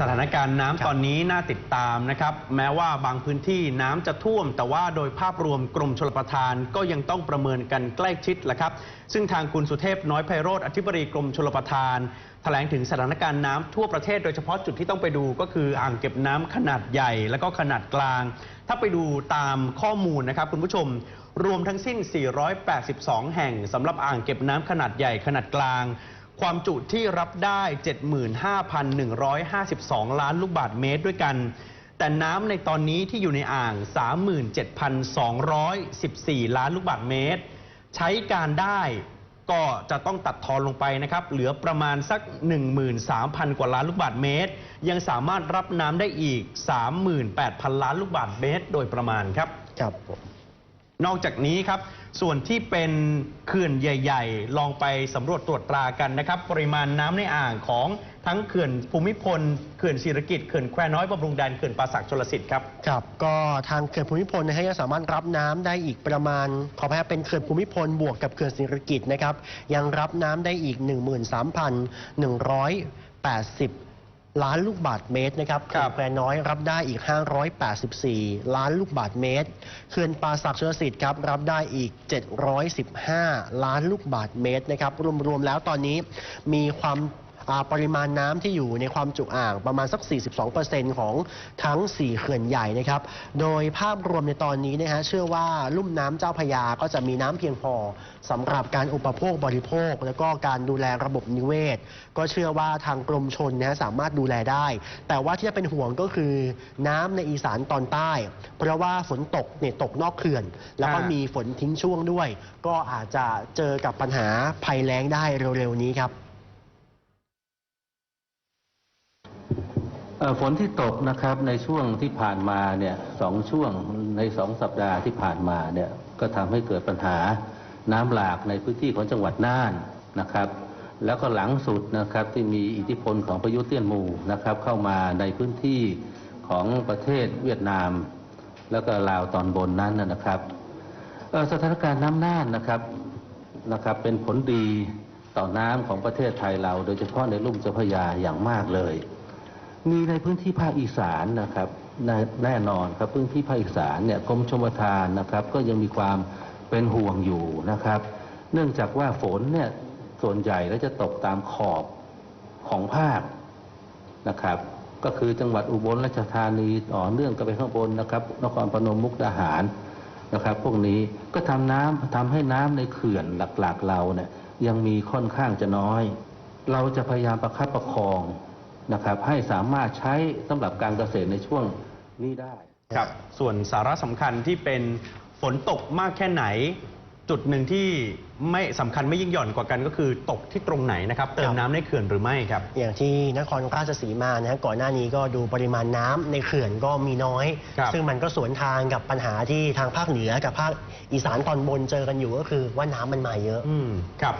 สถานการณ์น้ำตอนนี้น่าติดตามนะครับ แม้ว่าบางพื้นที่น้ำจะท่วม แต่ว่าโดยภาพรวมกรมชลประทานก็ยังต้องประเมินกันใกล้ชิดแหละครับ ซึ่งทางคุณสุเทพน้อยไพโรธอธิบดีกรมชลประทาน แถลงถึงสถานการณ์น้ำทั่วประเทศ โดยเฉพาะจุดที่ต้องไปดูก็คืออ่างเก็บน้ำขนาดใหญ่แล้วก็ขนาดกลาง ถ้าไปดูตามข้อมูลนะครับคุณผู้ชม รวมทั้งสิ้น 482 แห่งสำหรับอ่างเก็บน้ำขนาดใหญ่ขนาดกลาง ความจุที่รับได้ 75,152 ล้านลูกบาศก์เมตรด้วยกัน แต่น้ำในตอนนี้ที่อยู่ในอ่าง 37,214 ล้านลูกบาศก์เมตร ใช้การได้ก็จะต้องตัดทอนลงไปนะครับ เหลือประมาณสัก 13,000 กว่าล้านลูกบาศก์เมตร ยังสามารถรับน้ำได้อีก 38,000 ล้านลูกบาศก์เมตร โดยประมาณครับ ครับผม นอกจากนี้ครับ ส่วนที่เป็นเขื่อนใหญ่ ๆ ลองไปสำรวจตรวจตรากันนะครับ ปริมาณน้ำในอ่างของทั้งเขื่อนภูมิพลเขื่อนศิริกิตเขื่อนแควน้อยบำรุงแดนเขื่อนป่าสักชลสิทธิ์ครับครับ ก็ทางเขื่อนภูมิพลนะฮะยังสามารถรับน้ำได้อีกประมาณ ขออภัยเป็นเขื่อนภูมิพลบวกกับเขื่อนศิริกิตนะครับยังรับน้ำได้อีก 13,180 ล้านลูกบาศก์เมตรนะครับครัเขื่บ อนแควน้อยรับได้อีก 584 ล้านลูกบาศก์เมตรเขื่อนป่าสักชลสิทธิ์ครับรับได้อีก 715 ล้านลูกบาศก์เมตรนะครับรวมๆแล้วตอนนี้มีความอ่า ปริมาณน้ำที่อยู่ในความจุอ่างประมาณสัก 42%ของทั้ง 4 เขื่อนใหญ่นะครับ โดยภาพรวมในตอนนี้นะฮะเชื่อว่าลุ่มน้ำเจ้าพยาก็จะมีน้ำเพียงพอสำหรับการอุปโภคบริโภค แล้วก็การดูแลระบบนิเวศ ก็เชื่อว่าทางกรมชนนะสามารถดูแลได้ แต่ว่าที่จะเป็นห่วงก็คือน้ำในอีสานตอนใต้ เพราะว่าฝนตกเนี่ยตกนอกเขื่อน แล้วก็มีมีฝนทิ้งช่วงด้วย ก็อาจจะเจอกับปัญหาภัยแล้งได้เร็วๆนี้ครับ เอ่อ ฝนที่ตกนะครับในช่วงที่ผ่านมาเนี่ยสองช่วงในสองสัปดาห์ที่ผ่านมาเนี่ยก็ทำให้เกิดปัญหาน้ำหลากในพื้นที่ของจังหวัดน่านนะครับ แล้วก็หลังสุดนะครับที่มีอิทธิพลของพายุเตี้ยนหมู่นะครับเข้ามาในพื้นที่ของประเทศเวียดนาม แล้วก็ลาวตอนบนนั้นนะครับสถานการณ์น้ำน่านนะครับนะครับเป็นผลดีต่อน้ำของประเทศไทยเรา โดยเฉพาะในลุ่มเจ้าพระยาอย่างมากเลย มีในพื้นที่ภาคอีสานนะครับแน่แน่นอนครับพื้นที่ภาคอีสานเนี่ยกรมชมทานนะครับ ก็ยังมีความเป็นห่วงอยู่นะครับ เนื่องจากว่าฝนเนี่ยส่วนใหญ่แล้วจะตกตามขอบของภาคนะครับ ก็คือจังหวัดอุบลราชธานีต่อเนื่องกันไปข้างบนนะครับนครพนมมุกดาหารนะครับ พวกนี้ก็ทำน้ำทำให้น้ำในเขื่อนหลักๆเราเนี่ยยังมีค่อนข้างจะน้อย เราจะพยายามประคับประคอง นะครับให้สามารถใช้สำหรับการเกษตรในช่วงนี้ได้ ครับ ส่วนสาระสำคัญที่เป็นฝนตกมากแค่ไหน จุดหนึ่งที่ไม่สำคัญไม่ยิ่งหย่อนกว่ากันก็คือตกที่ตรงไหนนะครับ เติคมรับน้ำในเขื่อนหรือไม่ครับ อย่างที่นครราชสีมานะฮะก่อนหน้านี้ก็ดูปริมาณน้ำในเขื่อนก็มีน้อย ครับซึ่งมันก็สวนทางกับปัญหาที่ทางภาคเหนือกับภาคอีสานตอนบนเจอกันอยู่ก็คือว่าน้ำมันมาเยอะ อืม ครับ